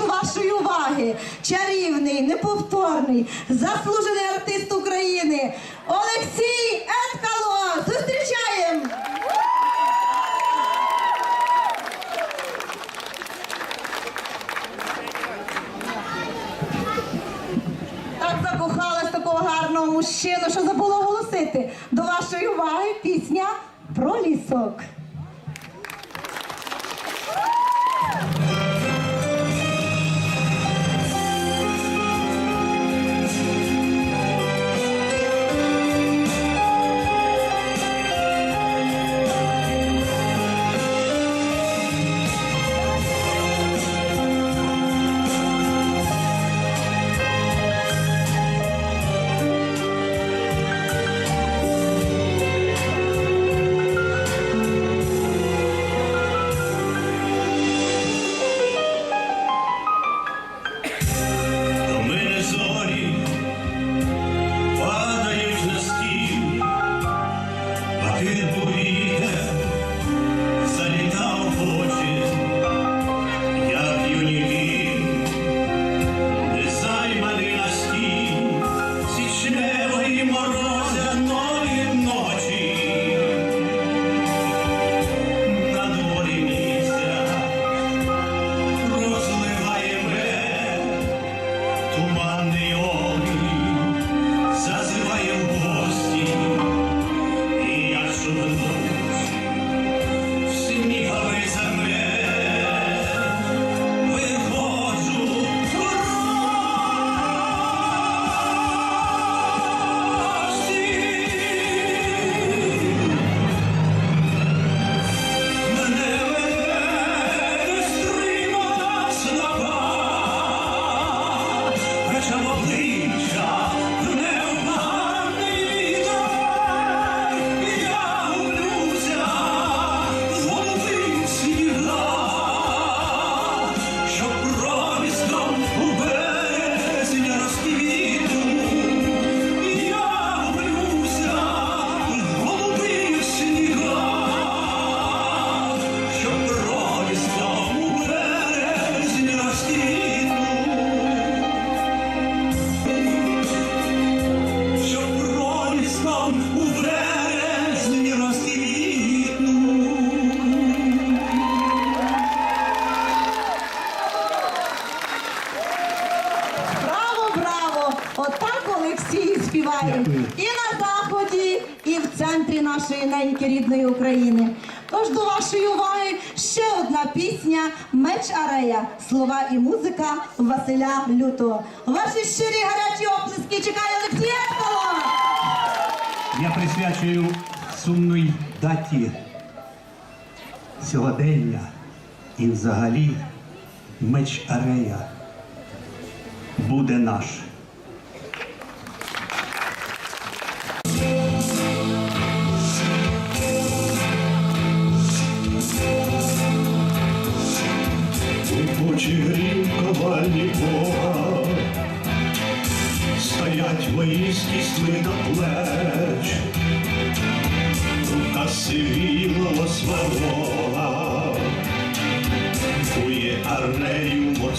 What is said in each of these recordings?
прошу вашої уваги. Чарівний, неповторний, заслужений артист України Олексій Еткало. Зустрічаємо! Так закохалась такого гарного мужчину, що забула оголосити. До вашої уваги пісня про лісок. anymore. Come on, please. Нашої неньки рідної України. Тож до вашої уваги ще одна пісня Меч Арея. Слова і музика Василя Лютого. Ваші щирі гарячі оплески чекає Олексій Ескало! Я присвячую сумній даті сьогодення і взагалі меч Арея буде наш.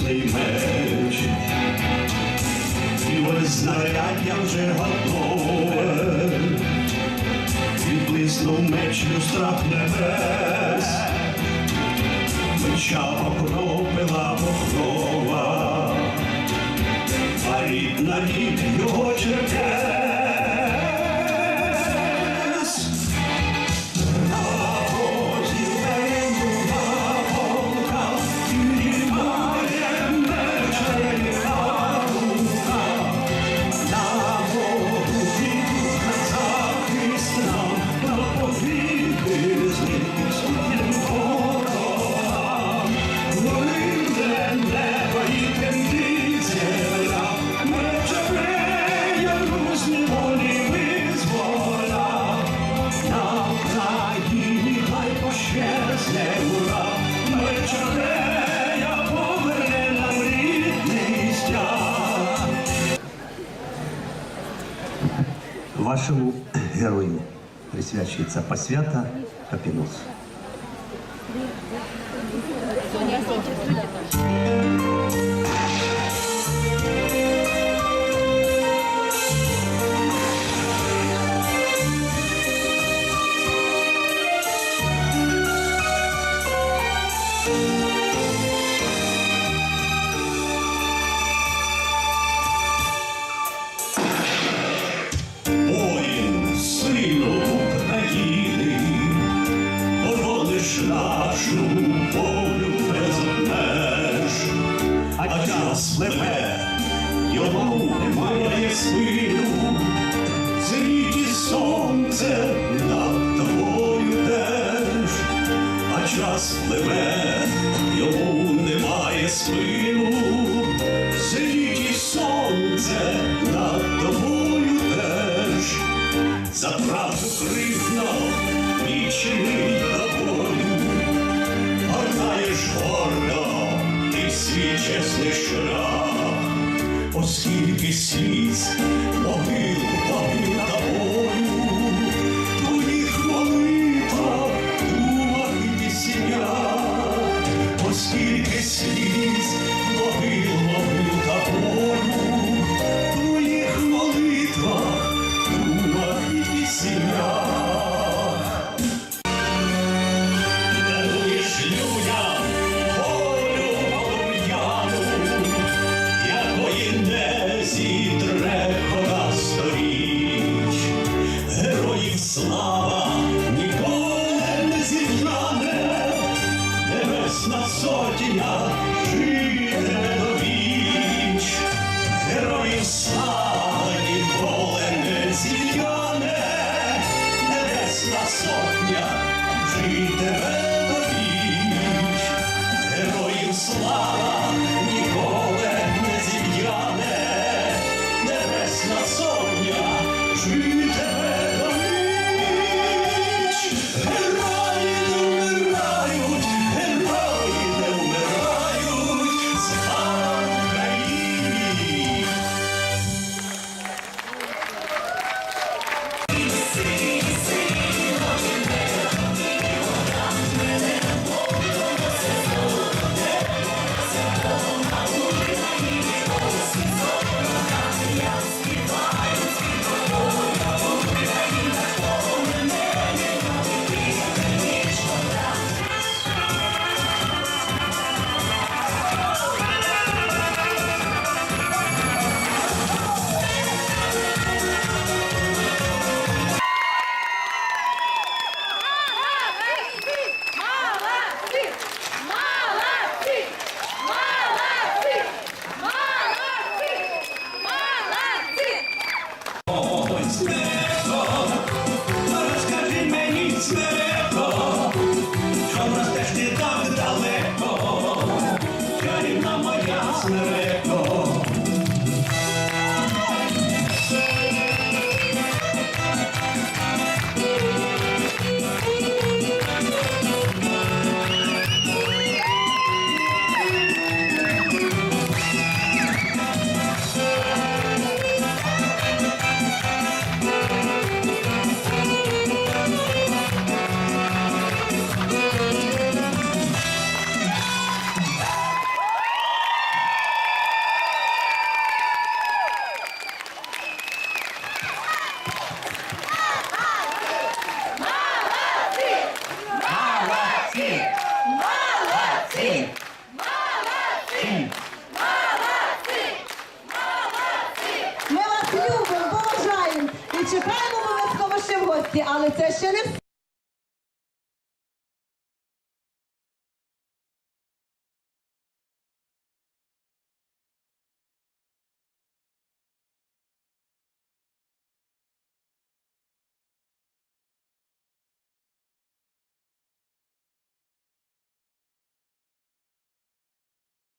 Арнею меч, і ось знаряддя вже готове, відблиснув меч у страх небес. Меча покропила покрова, а рідна рід його черкес. Вашему герою присвячується посвята Капіносу. нашу волю без меж, а час пливе, йому немає силу, світі сонце над тобою теж, а час пливе, йому немає силу, світі сонце над тобою теж, за правду крихно. You can see.